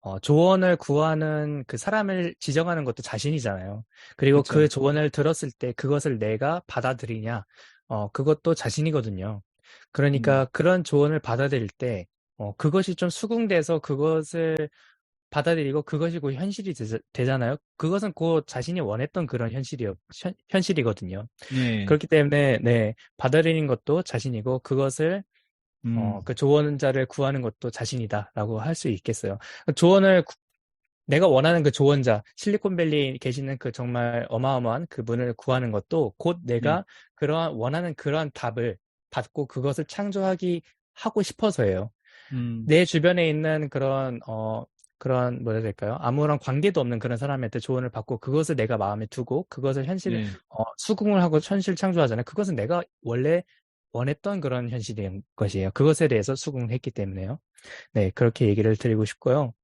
어, 조언을 구하는 그 사람을 지정하는 것도 자신이잖아요. 그리고 그쵸. 그 조언을 들었을 때 그것을 내가 받아들이냐, 어, 그것도 자신이거든요. 그러니까 음. 그런 조언을 받아들일 때, 어, 그것이 좀 수긍돼서 그것을 받아들이고 그것이 곧 현실이 되, 잖아요 그것은 곧 자신이 원했던 그런 현실이요, 현, 현실이거든요. 네. 그렇기 때문에, 네, 받아들이는 것도 자신이고 그것을 어, 음. 그 조언자를 구하는 것도 자신이다라고 할 수 있겠어요. 조언을 구- 내가 원하는 그 조언자, 실리콘밸리에 계시는 그 정말 어마어마한 그분을 구하는 것도 곧 내가 네. 그러한 원하는 그러한 답을 받고 그것을 창조하기 하고 싶어서예요. 음. 내 주변에 있는 그런 어 그런 뭐라 해야 될까요? 아무런 관계도 없는 그런 사람한테 조언을 받고 그것을 내가 마음에 두고 그것을 현실 네. 어, 수긍을 하고 현실 창조하잖아요. 그것은 내가 원래 원했던 그런 현실인 것이에요. 그것에 대해서 수긍했기 때문에요. 네, 그렇게 얘기를 드리고 싶고요.